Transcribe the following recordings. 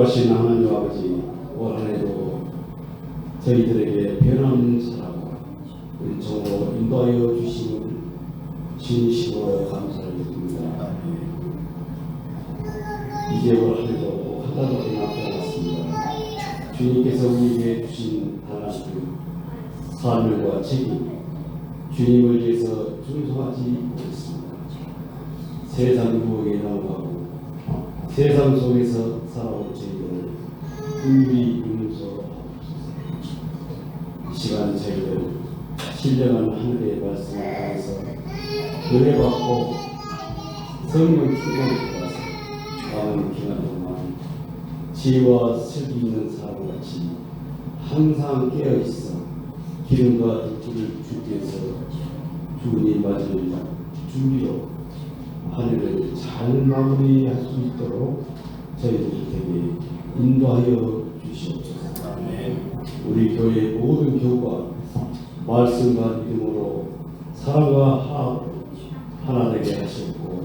살아가신 하나님 아버지 올 한해도 저희들에게 사랑과 은총으로 인도하여 주심을 진심으로 감사를 드립니다. 이제 올 한해도 한 달밖에 남지 않았습니다. 주님께서 우리에게 주신 달란트, 사명과 책임, 주님을 위해서 충성하지 못했습니다. 세상 무역에 나가고 세상 속에서 살아온 저희들을 분리 용서하옵소서. 이 시간 저희들 신령한 하늘의 말씀을 통해서 은혜 받고 성령 충만을 받아서 남은 기간 동안 지혜와 슬기 있는 사람같이 항상 깨어 있어 기름과 뒷불을 주께서 주님 맞을 준비로 한 해를 잘 마무리할 수 있도록 저희들에게 인도하여 주시옵소서. 우리 교회 모든 교우가 말씀과 믿음으로 사랑과 하나 되게 하셨고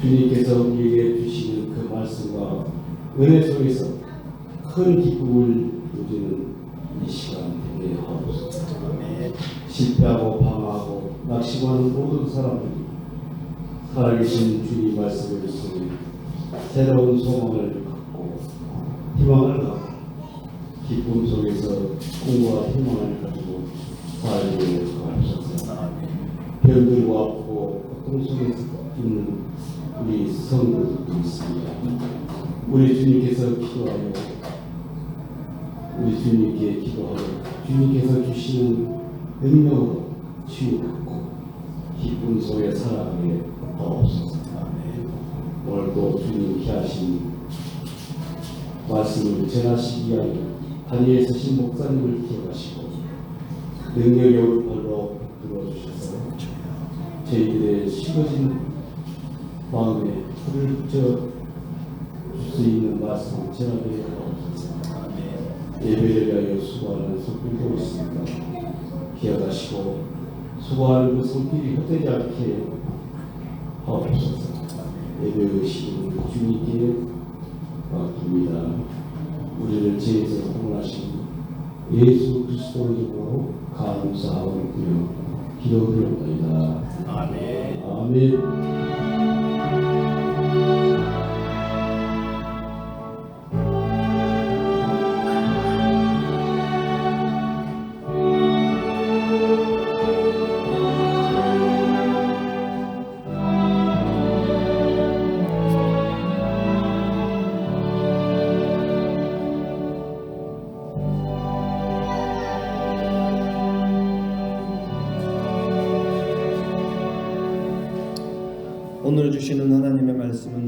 주님께서 우리에게 주시는 그 말씀과 은혜 속에서 큰 기쁨을 누리는 이 시간 되게 하옵소서. 실패하고 방황하고 낙심하는 모든 사람들이 살아계신 주님 말씀을 통해 새로운 소망을 갖고 희망을 갖고 기쁨 속에서 꿈과 희망을 가지고 살기를 바라옵소서. 병들고 고통 속에서 있는 우리 성도들도 있습니다. 우리 주님께서 기도하여 우리 주님께 기도하여 주님께서 주시는 능력으로 치유받고 기쁨 속에 살아가게 하옵소서. 오늘도 주님께 하신 말씀을 전하시기 위하여 다니엘 서신 목사님을 기억하시고 능력의 얼굴로 들어주셔서 저희들의 식어진 마음에 불을 붙여 줄수 있는 말씀 전하게 하옵소서. 예배를 위하여 수고하는 손길도 있습니다. 기억하시고 수고하는 그 손길이 헛되지 않게 하옵소서. 예배 의식을 주님께 맡깁니다. 우리를 죄에서 구원하신 예수 그리스도의 이름으로 감사하고 기도드립니다. 아멘. 아멘.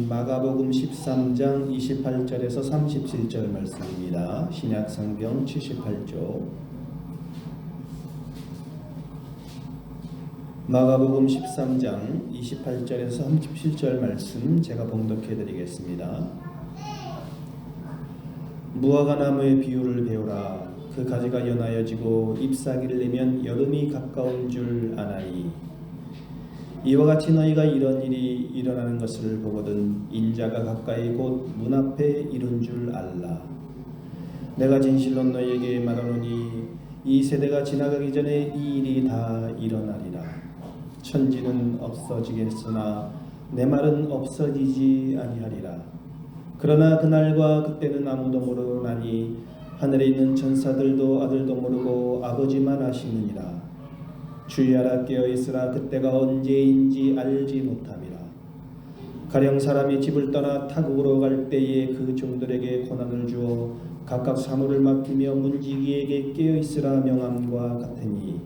마가복음 13장 28절에서 37절 말씀입니다. 신약 성경 78조. 마가복음 13장 28절에서 37절 말씀 제가 봉독해 드리겠습니다. 무화과 나무의 비유를 배우라 그 가지가 연하여지고 잎사귀를 내면 여름이 가까운 줄 아나니 이와 같이 너희가 이런 일이 일어나는 것을 보거든 인자가 가까이 곧 문 앞에 이른 줄 알라. 내가 진실로 너희에게 말하노니 이 세대가 지나가기 전에 이 일이 다 일어나리라. 천지는 없어지겠으나 내 말은 없어지지 아니하리라. 그러나 그날과 그때는 아무도 모르나니 하늘에 있는 천사들도 아들도 모르고 아버지만 아시느니라. 주의하라 깨어 있으라. 그때가 언제인지 알지 못함이라. 가령 사람이 집을 떠나 타국으로 갈 때에 그 종들에게 고난을 주어 각각 사물을 맡기며 문지기에게 깨어 있으라 명함과 같으니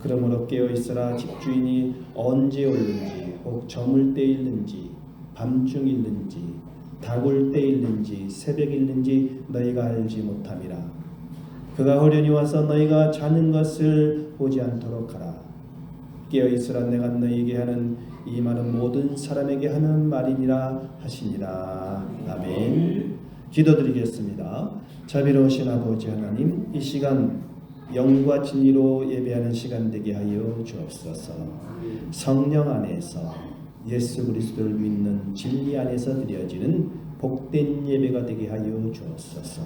그러므로 깨어 있으라 집주인이 언제 올는지 혹 저물 때 일는지 밤중 일는지 다굴 때 일는지 새벽 일는지 너희가 알지 못함이라 그가 호련히 와서 너희가 자는 것을 보지 않도록 하라. 깨어 있으라 내가 너희에게 하는 이 말은 모든 사람에게 하는 말이니라 하시니라. 아멘. 기도드리겠습니다. 자비로우신 아버지 하나님, 이 시간 영과 진리로 예배하는 시간 되게 하여 주옵소서. 성령 안에서 예수 그리스도를 믿는 진리 안에서 드려지는 복된 예배가 되게 하여 주옵소서.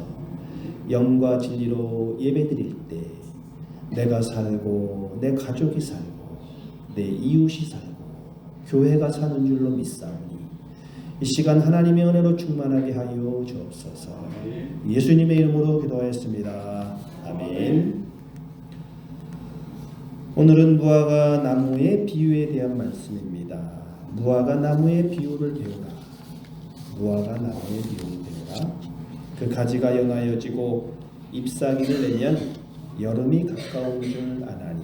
영과 진리로 예배드릴 때 내가 살고 내 가족이 살고 내 이웃이 살고 교회가 사는 줄로 믿사오니 이 시간 하나님의 은혜로 충만하게 하여 주옵소서. 예수님의 이름으로 기도하였습니다. 아멘. 오늘은 무화과 나무의 비유에 대한 말씀입니다. 무화과 나무의 비유를 배우라. 무화과 나무의 비유를 배우라. 그 가지가 연하여지고 잎사귀를 내면 여름이 가까운 줄 아나니.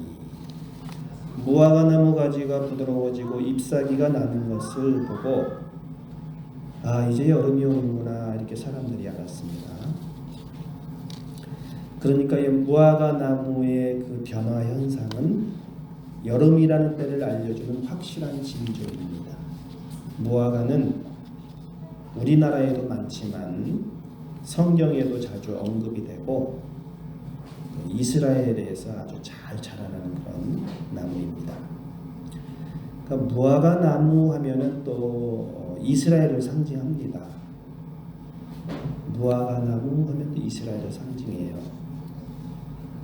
무화과 나무 가지가 부드러워지고 잎사귀가 나는 것을 보고 아 이제 여름이 오는구나 이렇게 사람들이 알았습니다. 그러니까 이 무화과 나무의 그 변화 현상은 여름이라는 때를 알려주는 확실한 징조입니다. 무화과는 우리나라에도 많지만 성경에도 자주 언급이 되고 이스라엘에서 아주 잘 자라나는 그런 나무입니다. 그러니까 무화과 나무 하면은 또 이스라엘을 상징합니다. 무화과 나무 하면 또 이스라엘을 상징해요.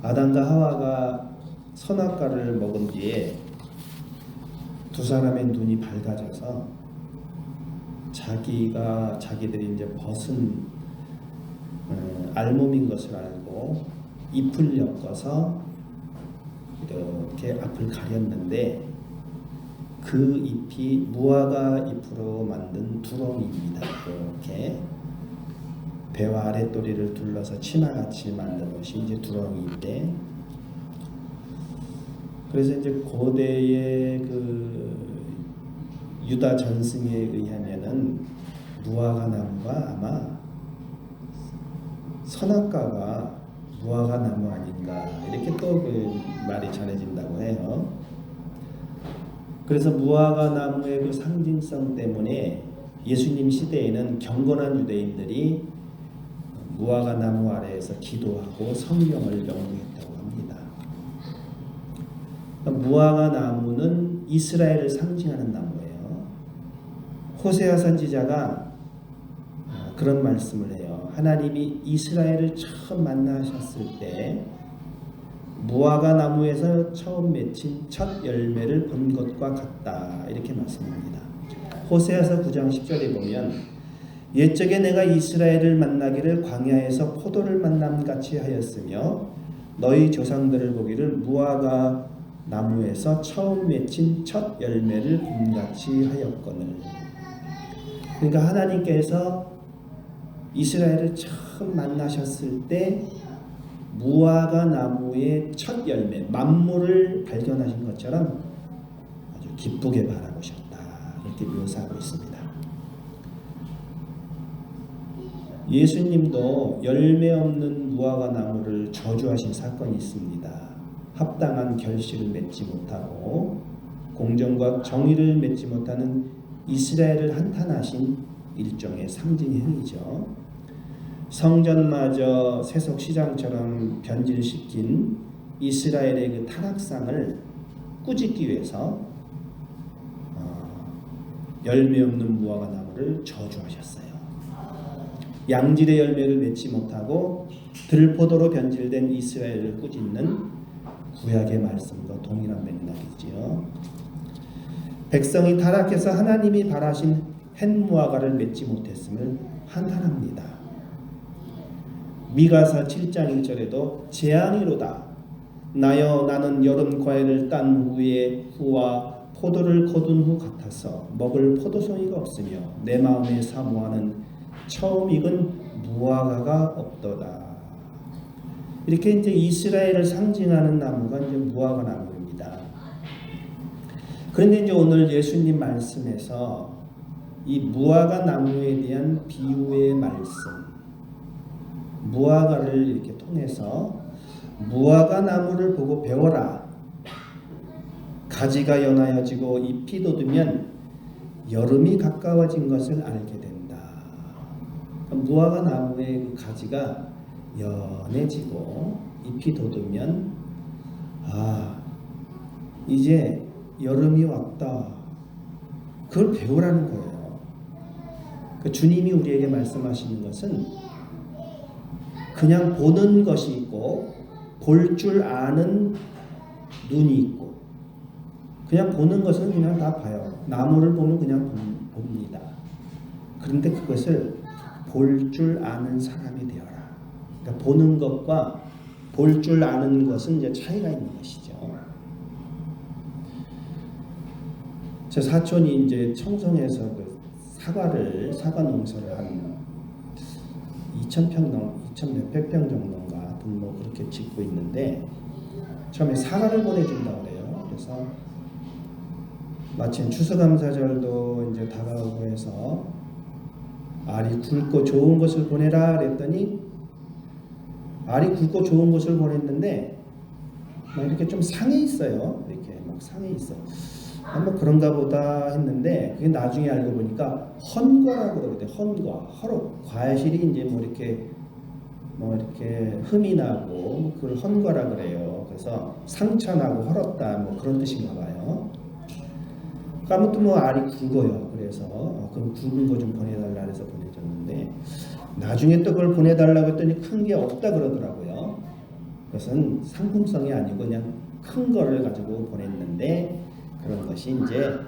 아담과 하와가 선악과를 먹은 뒤에 두 사람의 눈이 밝아져서 자기가 자기들이 이제 벗은 어, 알몸인 것을 알고 잎을 엮어서 이렇게 앞을 가렸는데 그 잎이 무화과 잎으로 만든 두렁이입니다. 이렇게 배와 아랫도리를 둘러서 치마같이 만든 것이 이제 두렁이인데 그래서 이제 고대의 그 유다 전승에 의하면은 무화과 나무가 아마 선악과가 무화과 나무 아닌가 이렇게 또 그 말이 전해진다고 해요. 그래서 무화과 나무의 그 상징성 때문에 예수님 시대에는 경건한 유대인들이 무화과 나무 아래에서 기도하고 성경을 연구했다고 합니다. 그러니까 무화과 나무는 이스라엘을 상징하는 나무예요. 호세아 선지자가 아, 그런 말씀을 해요. 하나님이 이스라엘을 처음 만나셨을 때 무화과 나무에서 처음 맺힌 첫 열매를 본 것과 같다 이렇게 말씀합니다. 호세아서 9장 10절에 보면 옛적에 내가 이스라엘을 만나기를 광야에서 포도를 만남 같이 하였으며 너희 조상들을 보기를 무화과 나무에서 처음 맺힌 첫 열매를 봄같이 하였거늘. 그러니까 하나님께서 이스라엘을 처음 만나셨을 때 무화과 나무의 첫 열매, 만물을 발견하신 것처럼 아주 기쁘게 바라보셨다. 이렇게 묘사하고 있습니다. 예수님도 열매 없는 무화과 나무를 저주하신 사건이 있습니다. 합당한 결실을 맺지 못하고 공정과 정의를 맺지 못하는 이스라엘을 한탄하신 일종의 상징 행위죠. 성전마저 세속 시장처럼 변질시킨 이스라엘의 그 타락상을 꾸짖기 위해서 어, 열매 없는 무화과 나무를 저주하셨어요. 양질의 열매를 맺지 못하고 들포도로 변질된 이스라엘을 꾸짖는 구약의 말씀과 동일한 맥락이지요. 백성이 타락해서 하나님이 바라신 햇무화과를 맺지 못했음을 한탄합니다. 미가사 7장 1절에도 재앙이로다. 나여 나는 여름 과일을 딴 후에 후와 포도를 거둔 후 같아서 먹을 포도송이가 없으며 내 마음에 사모하는 처음 익은 무화과가 없도다. 이렇게 이제 이스라엘을 상징하는 나무가 이제 무화과 나무입니다. 그런데 이제 오늘 예수님 말씀에서 이 무화과 나무에 대한 비유의 말씀, 무화과를 이렇게 통해서 무화과 나무를 보고 배워라. 가지가 연하여지고 잎이 돋으면 여름이 가까워진 것을 알게 된다. 무화과 나무의 그 가지가 연해지고 잎이 돋으면 아 이제 여름이 왔다. 그걸 배우라는 거예요. 그 주님이 우리에게 말씀하시는 것은 그냥 보는 것이 있고 볼 줄 아는 눈이 있고 그냥 보는 것은 그냥 다 봐요. 나무를 보면 그냥 봅- 봅니다. 그런데 그것을 볼 줄 아는 사람이 되어라. 그러니까 보는 것과 볼 줄 아는 것은 이제 차이가 있는 것이죠. 제 사촌이 이제 청송에서 그 사과를 사과 농사를 한 2,000평 넘2,000 몇백 평 정도인가 뭐 그렇게 짓고 있는데 처음에 사과를 보내준다고 그래요. 그래서 마침 추수감사절도 이제 다가오고 해서 알이 굵고 좋은 것을 보내라 그랬더니 알이 굵고 좋은 것을 보냈는데 막 이렇게 좀 상해 있어요. 이렇게 막 상해 있어. 아, 뭐 그런가 보다 했는데 그게 나중에 알고 보니까 헌과라고 그러거든요. 헌과, 허로 과실이 이제 뭐 이렇게 뭐 이렇게 흠이 나고 뭐 그걸 헌과라 그래요. 그래서 상처나고 헐었다 뭐 그런 뜻인가 봐요. 그러니까 아무튼 뭐 알이 굵어요. 그래서 어, 그럼 굵은 거 좀 보내달라 해서 보내줬는데 나중에 또 그걸 보내달라고 했더니 큰 게 없다 그러더라고요. 그것은 상품성이 아니고 그냥 큰 거를 가지고 보냈는데 그런 것이 이제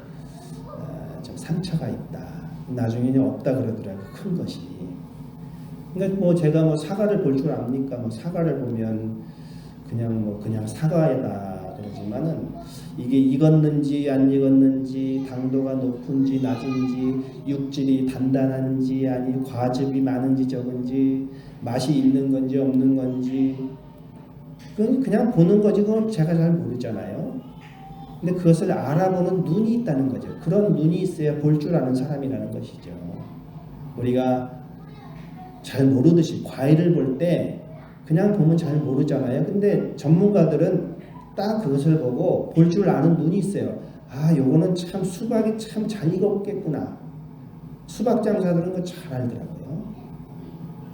어, 좀 상처가 있다. 나중에는 없다 그러더라고요. 큰 것이. 그러니까 뭐 제가 뭐 사과를 볼 줄 압니까? 뭐 사과를 보면 그냥 뭐 그냥 사과에다 그러지만은 이게 익었는지 안 익었는지 당도가 높은지 낮은지 육질이 단단한지 아니 과즙이 많은지 적은지 맛이 있는 건지 없는 건지 그건 그냥 보는 거지 그건 제가 잘 모르잖아요. 근데 그것을 알아보는 눈이 있다는 거죠. 그런 눈이 있어야 볼 줄 아는 사람이라는 것이죠. 우리가 잘 모르듯이 과일을 볼 때 그냥 보면 잘 모르잖아요. 근데 전문가들은 딱 그것을 보고 볼 줄 아는 눈이 있어요. 아, 요거는 참 수박이 참 잘 익었겠구나. 수박 장사들은 그거 잘 알더라고요.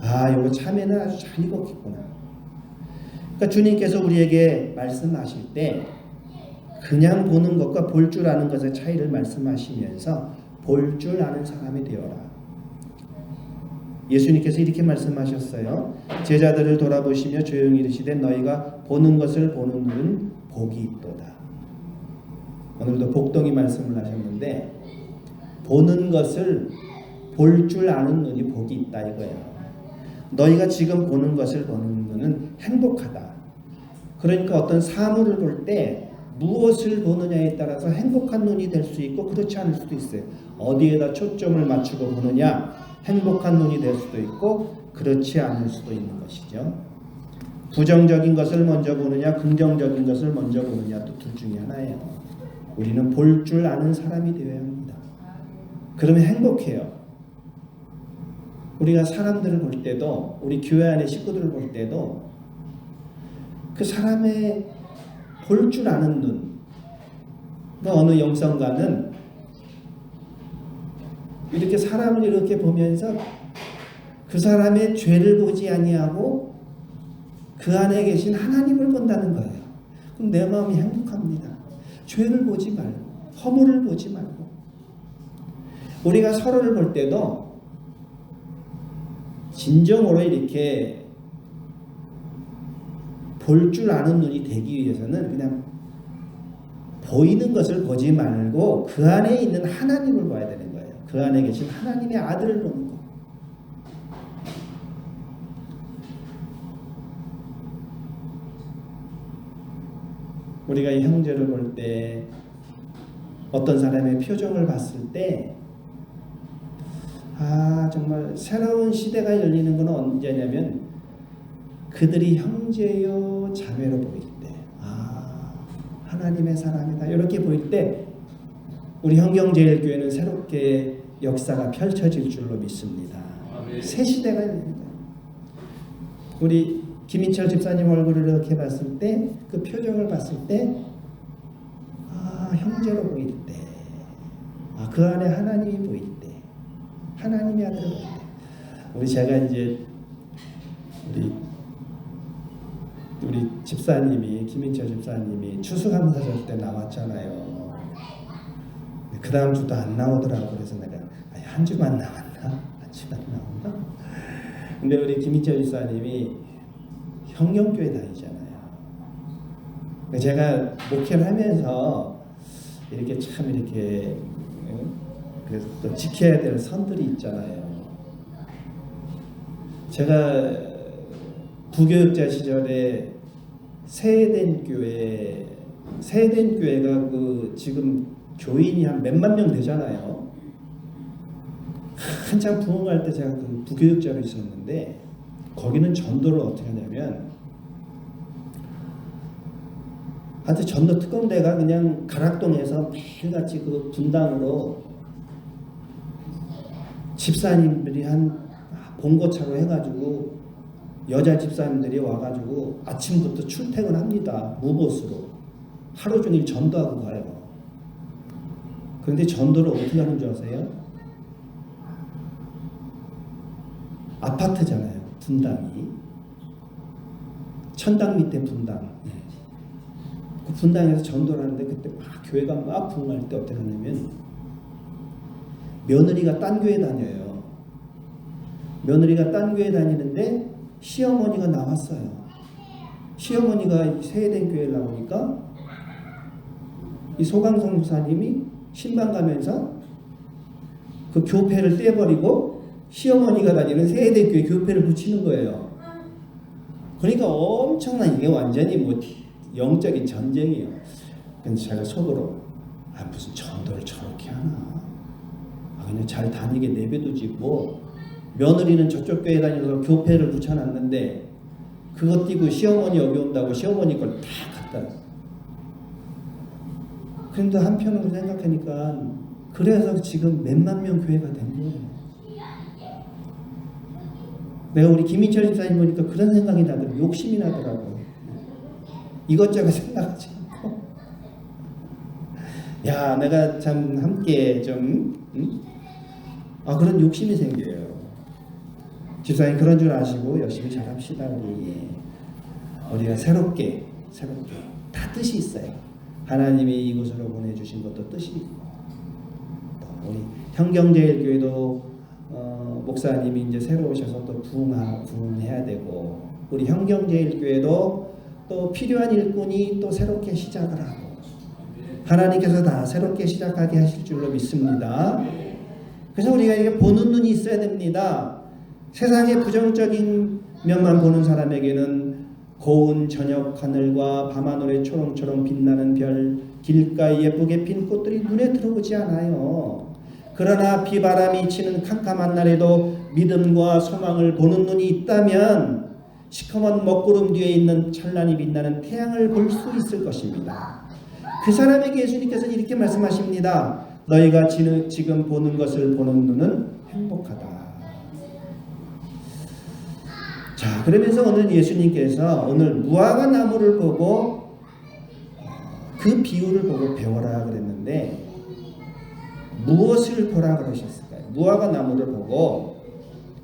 아, 요거 참외는 아주 잘 익었겠구나. 그러니까 주님께서 우리에게 말씀하실 때 그냥 보는 것과 볼 줄 아는 것의 차이를 말씀하시면서 볼 줄 아는 사람이 되어라. 예수님께서 이렇게 말씀하셨어요. 제자들을 돌아보시며 조용히 이르시되 너희가 보는 것을 보는 눈은 복이 있도다. 오늘도 복덩이 말씀을 하셨는데 보는 것을 볼 줄 아는 눈이 복이 있다 이거예요. 너희가 지금 보는 것을 보는 눈은 행복하다. 그러니까 어떤 사물을 볼 때 무엇을 보느냐에 따라서 행복한 눈이 될 수 있고 그렇지 않을 수도 있어요. 어디에다 초점을 맞추고 보느냐 행복한 눈이 될 수도 있고 그렇지 않을 수도 있는 것이죠. 부정적인 것을 먼저 보느냐 긍정적인 것을 먼저 보느냐 또 둘 중에 하나예요. 우리는 볼 줄 아는 사람이 되어야 합니다. 그러면 행복해요. 우리가 사람들을 볼 때도 우리 교회 안의 식구들을 볼 때도 그 사람의 볼 줄 아는 눈. 그 어느 영성가는 이렇게 사람을 이렇게 보면서 그 사람의 죄를 보지 아니하고 그 안에 계신 하나님을 본다는 거예요. 그럼 내 마음이 행복합니다. 죄를 보지 말고 허물을 보지 말고 우리가 서로를 볼 때도 진정으로 이렇게 볼 줄 아는 눈이 되기 위해서는 그냥 보이는 것을 보지 말고 그 안에 있는 하나님을 봐야 되는 거예요. 그 안에 계신 하나님의 아들을 보는 거. 우리가 이 형제를 볼 때 어떤 사람의 표정을 봤을 때 아, 정말 새로운 시대가 열리는 건 언제냐면 그들이 형제요 자매로 보일 때, 아, 하나님의 사람이다. 이렇게 보일 때 우리 현경제일교회는 새롭게 역사가 펼쳐질 줄로 믿습니다. 아멘. 새 시대가 거예요. 우리 김인철 집사님 얼굴을 이렇게 봤을 때, 그 표정을 봤을 때, 아, 형제로 보일 때, 아, 그 안에 하나님이 보일 때, 하나님의 때. 우리 제가 이제 우리 우리 집사님이 김인철 집사님이 추수감사절 때 나왔잖아요. 그 다음 주도 안 나오더라고 그래서 내가 한 주만 나왔나? 집안이 나온다. 근데 우리 김희철 집사님이 형경교회 다니잖아요. 제가 목회를 하면서 이렇게 참 이렇게 응? 그래서 또 지켜야 될 선들이 있잖아요. 제가 부교육자 시절에 세된 교회 세된 교회가 그 지금 교인이 한 몇만 명 되잖아요. 한창 부흥할 때 제가 그 부교육자로 있었는데 거기는 전도를 어떻게 하냐면 하여튼 전도 특공대가 그냥 가락동에서 매일같이 그 분당으로 집사님들이 한 봉고차로 해가지고 여자 집사님들이 와가지고 아침부터 출퇴근합니다 무보스로 하루 종일 전도하고 가요. 그런데 전도를 어떻게 하는 줄 아세요? 아파트잖아요. 분당이 천당 밑에 분당. 그 분당에서 전도를 하는데 그때 막 교회가 막 부흥할 때 어떻게 하냐면 며느리가 딴 교회 다녀요. 며느리가 딴 교회 다니는데 시어머니가 나왔어요. 시어머니가 세eden 교회 나오니까 이 소강성 목사님이 신방 가면서 그 교패를 떼버리고 시어머니가 다니는 세eden 교회 교패를 붙이는 거예요. 그러니까 엄청난 이게 완전히 뭐 영적인 전쟁이에요. 근데 제가 속으로 아 무슨 전도를 저렇게 하나? 아 그냥 잘 다니게 내버두지 뭐 며느리는 저쪽 교회 다니면서 교패를 붙여놨는데 그거 띄고 시어머니 여기 온다고 시어머니 걸 다 갖다 놨어. 근데 한편으로 생각하니까 그래서 지금 몇만 명 교회가 된 거예요. 내가 우리 김인철 집사님 보니까 그런 생각이 나더라고 욕심이 나더라고. 이것저것 생각하지 않고 야 내가 참 함께 좀 응? 아, 그런 욕심이 생겨요. 집사님 그런 줄 아시고 열심히 잘합시다 우리 우리가 새롭게 새롭게 다 뜻이 있어요. 하나님이 이곳으로 보내주신 것도 뜻이 있고 또 우리 형경제일교회도 어, 목사님이 이제 새로 오셔서 또 부흥하 부흥해야 되고 우리 형경제일교회도 또 필요한 일꾼이 또 새롭게 시작을 하고 하나님께서 다 새롭게 시작하게 하실 줄로 믿습니다. 그래서 우리가 이게 보는 눈이 있어야 됩니다. 세상의 부정적인 면만 보는 사람에게는 고운 저녁 하늘과 밤하늘의 초롱초롱 빛나는 별, 길가에 예쁘게 핀 꽃들이 눈에 들어오지 않아요. 그러나 비바람이 치는 캄캄한 날에도 믿음과 소망을 보는 눈이 있다면 시커먼 먹구름 뒤에 있는 찬란히 빛나는 태양을 볼 수 있을 것입니다. 그 사람에게 예수님께서는 이렇게 말씀하십니다. 너희가 지금 보는 것을 보는 눈은 행복하다. 자, 그러면서 오늘 예수님께서 오늘 무화과 나무를 보고 그 비유를 보고 배워라 그랬는데 무엇을 보라 그러셨을까요? 무화과 나무를 보고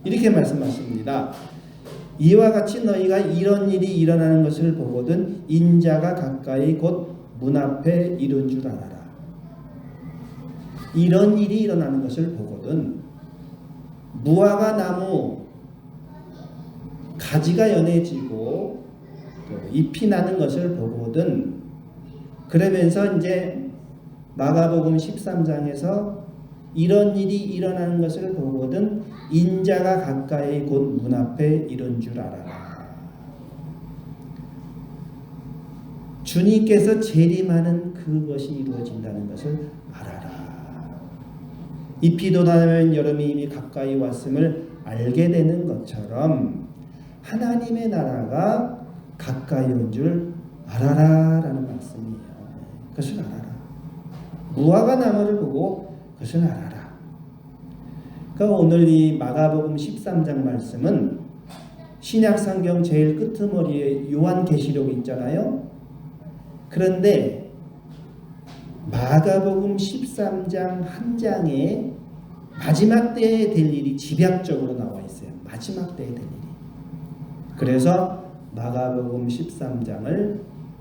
이렇게 말씀하십니다. 이와 같이 너희가 이런 일이 일어나는 것을 보거든 인자가 가까이 곧 문 앞에 이른 줄 알아라. 이런 일이 일어나는 것을 보거든 무화과 나무 가지가 연해지고 또 잎이 나는 것을 보거든 그러면서 이제 마가복음 13장에서 이런 일이 일어나는 것을 보거든 인자가 가까이 곧 문 앞에 이른 줄 알아라. 주님께서 재림하는 그것이 이루어진다는 것을 알아라. 잎이 돋아나면 여름이 이미 가까이 왔음을 알게 되는 것처럼 하나님의 나라가 가까이 온 줄 알아라 라는 말씀이에요. 그것을 알아라. 무화과 나무를 보고 그것을 알아라. 그러니까 오늘 이 마가복음 13장 말씀은 신약 성경 제일 끄트머리에 요한 계시록 있잖아요. 그런데 마가복음 13장 한 장에 마지막 때에 될 일이 집약적으로 나와 있어요. 마지막 때에 될 일이. 그래서 마가복음 13장을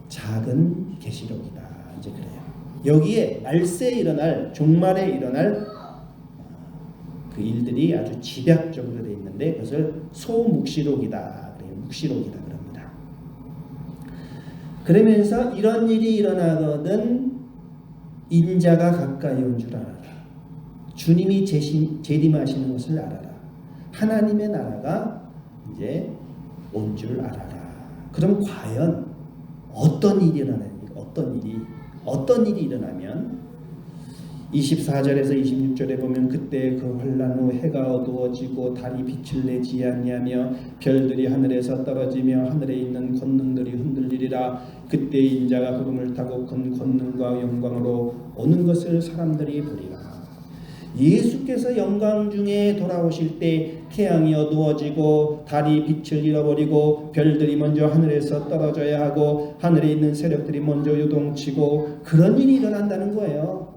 작은 계시록이다. 이제 그래요. 여기에 말세에 일어날 종말에 일어날 그 일들이 아주 집약적으로 되어 있는데 그것을 소묵시록이다. 그래요. 묵시록이다 그럽니다. 그러면서 이런 일이 일어나거든 인자가 가까이 온 줄 알아라. 주님이 재심, 재림하시는 것을 알아라. 하나님의 나라가 이제 온 줄 알아라. 그럼 과연 어떤 일이 일어납니까? 어떤 일이 어떤 일이 일어나면 24절에서 26절에 보면 그때 그 환란 후 해가 어두워지고 달이 빛을 내지 아니하며 별들이 하늘에서 떨어지며 하늘에 있는 권능들이 흔들리리라 그때 인자가 구름을 타고 큰 권능과 영광으로 오는 것을 사람들이 보리라 예수께서 영광 중에 돌아오실 때 태양이 어두워지고 달이 빛을 잃어버리고 별들이 먼저 하늘에서 떨어져야 하고 하늘에 있는 세력들이 먼저 요동치고 그런 일이 일어난다는 거예요.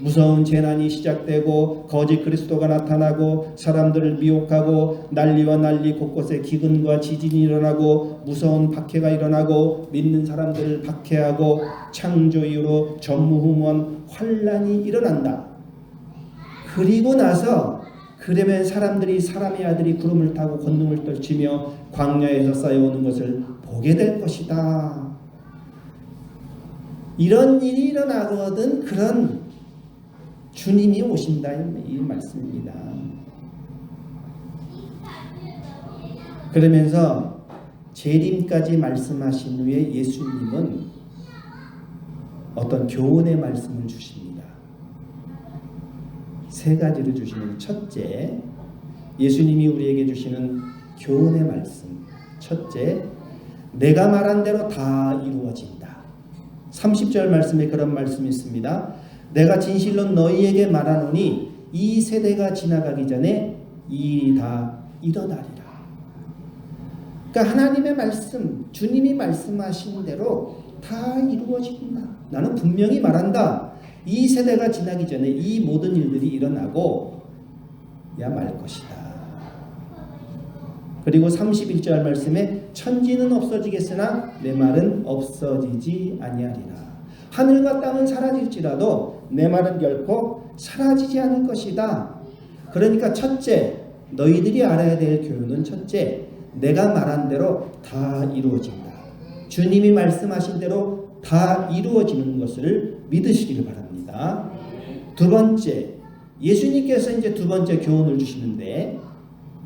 무서운 재난이 시작되고 거짓 그리스도가 나타나고 사람들을 미혹하고 난리와 난리 곳곳에 기근과 지진이 일어나고 무서운 박해가 일어나고 믿는 사람들을 박해하고 창조 이후로 전무후무한 환란이 일어난다. 그리고 나서 그러면 사람들이 사람의 아들이 구름을 타고 권능을 떨치며 광야에서 쌓여오는 것을 보게 될 것이다. 이런 일이 일어나거든 그런 주님이 오신다 이 말씀입니다. 그러면서 재림까지 말씀하신 후에 예수님은 어떤 교훈의 말씀을 주십니다. 세 가지를 주시는 첫째, 예수님이 우리에게 주시는 교훈의 말씀. 첫째, 내가 말한 대로 다 이루어진다. 30절 말씀에 그런 말씀이 있습니다. 내가 진실로 너희에게 말하노니 이 세대가 지나가기 전에 이 다 일어나리라. 그러니까 하나님의 말씀, 주님이 말씀하신 대로 다 이루어진다. 나는 분명히 말한다. 이 세대가 지나기 전에 이 모든 일들이 일어나고 야 말 것이다. 그리고 31절 말씀에 천지는 없어지겠으나 내 말은 없어지지 아니하리라. 하늘과 땅은 사라질지라도 내 말은 결코 사라지지 않을 것이다. 그러니까 첫째, 너희들이 알아야 될 교훈은 첫째, 내가 말한 대로 다 이루어진다. 주님이 말씀하신 대로 다 이루어지는 것을 믿으시기를 바랍니다. 두 번째, 예수님께서 이제 두 번째 교훈을 주시는데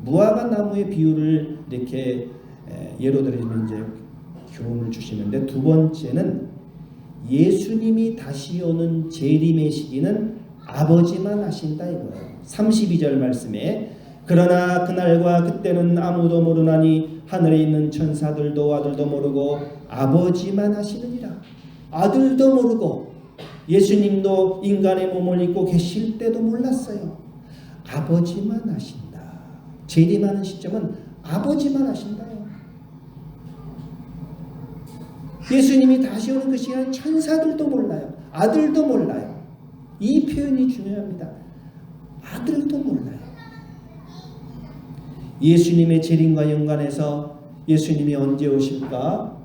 무화과 나무의 비유를 이렇게 예로 들면 이제 교훈을 주시는데 두 번째는 예수님이 다시 오는 재림의 시기는 아버지만 하신다 이거예요. 32절 말씀에 그러나 그날과 그때는 아무도 모르나니 하늘에 있는 천사들도 아들도 모르고 아버지만 하시느니라. 아들도 모르고 예수님도 인간의 몸을 입고 계실 때도 몰랐어요. 아버지만 하신다. 재림하는 시점은 아버지만 하신다요. 예수님이 다시 오는 그 시간 천사들도 몰라요. 아들도 몰라요. 이 표현이 중요합니다. 아들도 몰라요. 예수님의 재림과 연관해서 예수님이 언제 오실까?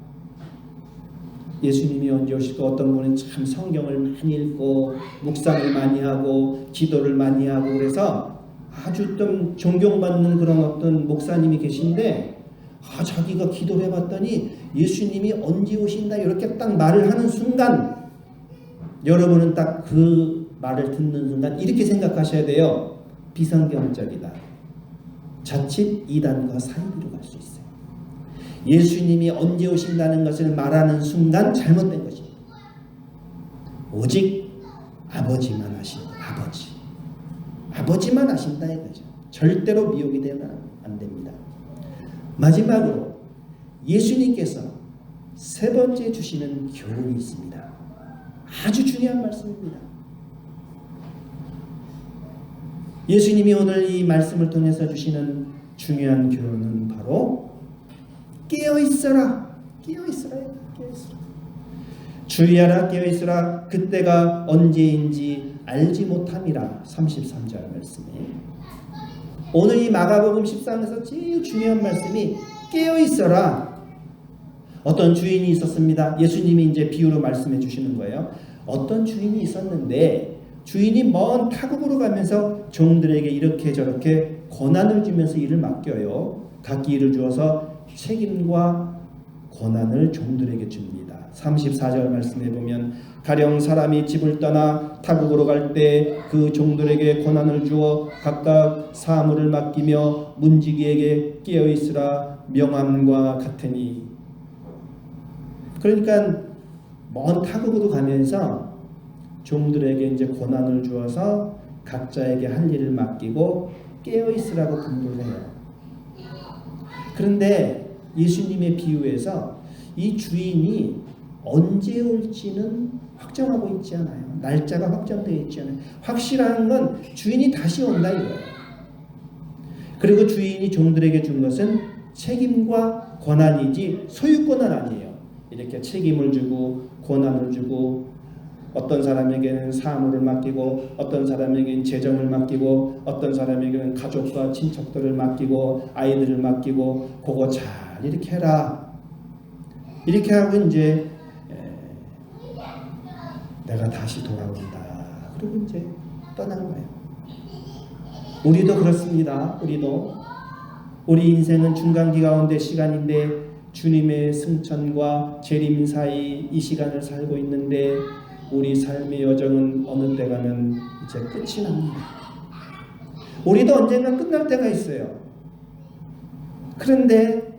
예수님이 언제 오실까? 어떤 분은 참 성경을 많이 읽고 묵상을 많이 하고 기도를 많이 하고 그래서 아주 좀 존경받는 그런 어떤 목사님이 계신데 아 자기가 기도를 해봤더니 예수님이 언제 오신다 이렇게 딱 말을 하는 순간 여러분은 딱 그 말을 듣는 순간 이렇게 생각하셔야 돼요. 비성경적이다. 자칫 이단과 사이비로 갈 수 있어요. 예수님이 언제 오신다는 것을 말하는 순간 잘못된 것입니다. 오직 아버지만 하신다. 아버지. 아버지만 하신다 이거죠. 절대로 미혹이 되면 안 됩니다. 마지막으로 예수님께서 세 번째 주시는 교훈이 있습니다. 아주 중요한 말씀입니다. 예수님이 오늘 이 말씀을 통해서 주시는 중요한 교훈은 바로 깨어 있어라. 깨어 있어라. 깨어 있어라. 주의하라 깨어 있어라. 그때가 언제인지 알지 못함이라. 33절 말씀에 오늘 이 마가복음 14장에서 제일 중요한 말씀이 깨어 있어라. 어떤 주인이 있었습니다. 예수님이 이제 비유로 말씀해 주시는 거예요. 어떤 주인이 있었는데 주인이 먼 타국으로 가면서 종들에게 이렇게 저렇게 권한을 주면서 일을 맡겨요. 각기 일을 주어서 책임과 권한을 종들에게 줍니다. 34절 말씀에 보면 가령 사람이 집을 떠나 타국으로 갈 때 그 종들에게 권한을 주어 각각 사물을 맡기며 문지기에게 깨어 있으라 명함과 같으니 그러니까 먼 타국으로 가면서 종들에게 이제 권한을 주어서 각자에게 할 일을 맡기고 깨어 있으라고 분부를 해요. 그런데 예수님의 비유에서 이 주인이 언제 올지는 확정하고 있지 않아요. 날짜가 확정되어 있지 않아요. 확실한 건 주인이 다시 온다 이거예요. 그리고 주인이 종들에게 준 것은 책임과 권한이지 소유권은 아니에요. 이렇게 책임을 주고 권한을 주고 어떤 사람에게는 사물을 맡기고 어떤 사람에게는 재정을 맡기고 어떤 사람에게는 가족과 친척들을 맡기고 아이들을 맡기고 그거 잘 이렇게 해라. 이렇게 하고 이제 에, 내가 다시 돌아온다. 그리고 이제 떠난 거예요. 우리도 그렇습니다. 우리도. 우리 인생은 중간기 가운데 시간인데 주님의 승천과 재림 사이 이 시간을 살고 있는데 우리 삶의 여정은 어느 때 가면 이제 끝이 납니다. 우리도 언젠가 끝날 때가 있어요. 그런데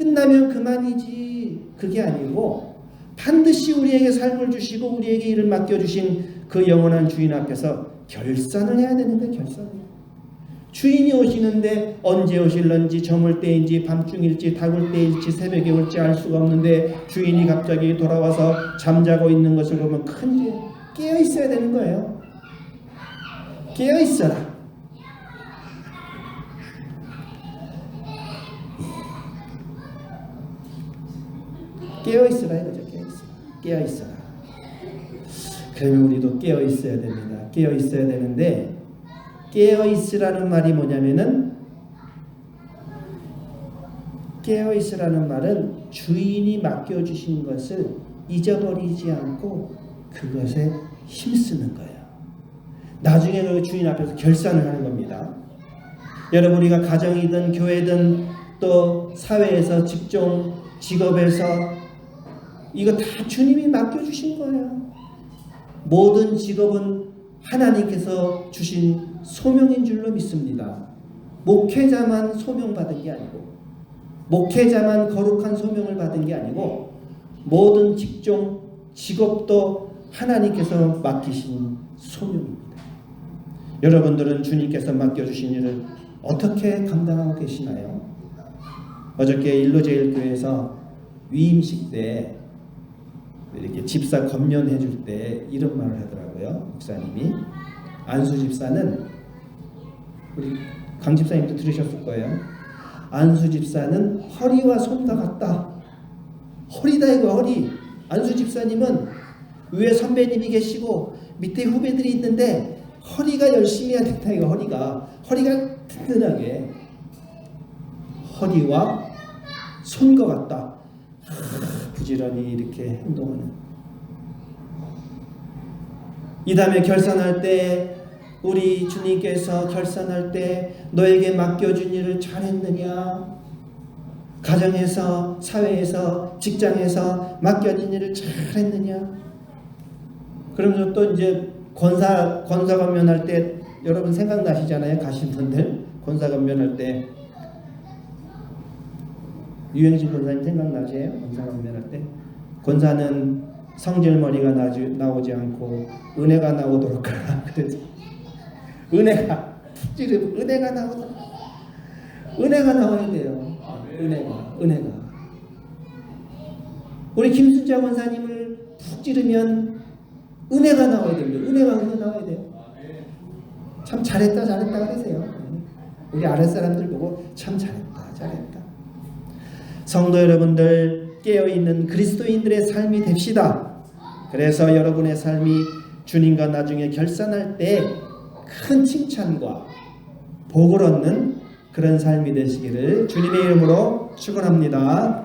끝나면 그만이지 그게 아니고 반드시 우리에게 삶을 주시고 우리에게 일을 맡겨주신 그 영원한 주인 앞에서 결산을 해야 되는데 결산을 주인이 오시는데 언제 오실런지 저물 때인지 밤중일지 다굴 때일지 새벽에 올지 알 수가 없는데 주인이 갑자기 돌아와서 잠자고 있는 것을 보면 큰일 깨어 있어야 되는 거예요. 깨어 있어라. 깨어 있으라 이거죠. 깨어 있어. 깨어 있어라. 그러면 우리도 깨어 있어야 됩니다. 깨어 있어야 되는데 깨어 있으라는 말이 뭐냐면은 깨어 있으라는 말은 주인이 맡겨 주신 것을 잊어버리지 않고 그것에 힘쓰는 거예요. 나중에 그 주인 앞에서 결산을 하는 겁니다. 여러분 우리가 가정이든 교회든 또 사회에서 직종 직업에서 이거 다 주님이 맡겨 주신 거예요. 모든 직업은 하나님께서 주신 소명인 줄로 믿습니다. 목회자만 소명받은 게 아니고 목회자만 거룩한 소명을 받은 게 아니고 모든 직종 직업도 하나님께서 맡기신 소명입니다. 여러분들은 주님께서 맡겨주신 일을 어떻게 감당하고 계시나요? 어저께 일로제일교회에서 위임식 때 이렇게 집사 건면해 줄 때 이런 말을 하더라고요. 목사님이 안수 집사는 우리 강 집사님도 들으셨을 거예요. 안수 집사는 허리와 손과 같다. 허리다 이거 허리. 안수 집사님은 위에 선배님이 계시고 밑에 후배들이 있는데 허리가 열심히 해야 된다 이거 허리가 허리가 든든하게 허리와 손과 같다. 하, 부지런히 이렇게 행동하는. 이 다음에 결산할 때 우리 주님께서 결산할 때 너에게 맡겨준 일을 잘했느냐? 가정에서, 사회에서, 직장에서 맡겨진 일을 잘했느냐? 그러면서 또 이제 권사, 권사 건면할 때 여러분 생각나시잖아요. 가신 분들. 권사 건면할 때. 유영진 권사님 생각나세요? 권사 건면할 때. 권사는 성질머리가 나지, 나오지 않고 은혜가 나오도록 하라. 그래서 은혜가 푹찌르 은혜가 나오도록 은혜가 나와야 돼요. 은혜가 은혜가 우리 김순자 권사님을 푹 찌르면 은혜가 나와야 됩니다. 은혜가 은혜 나와야 돼요. 참 잘했다 잘했다 그러세요. 우리 아랫사람들 보고 참 잘했다 잘했다. 성도 여러분들 깨어있는 그리스도인들의 삶이 됩시다. 그래서 여러분의 삶이 주님과 나중에 결산할 때 큰 칭찬과 복을 얻는 그런 삶이 되시기를 주님의 이름으로 축원합니다.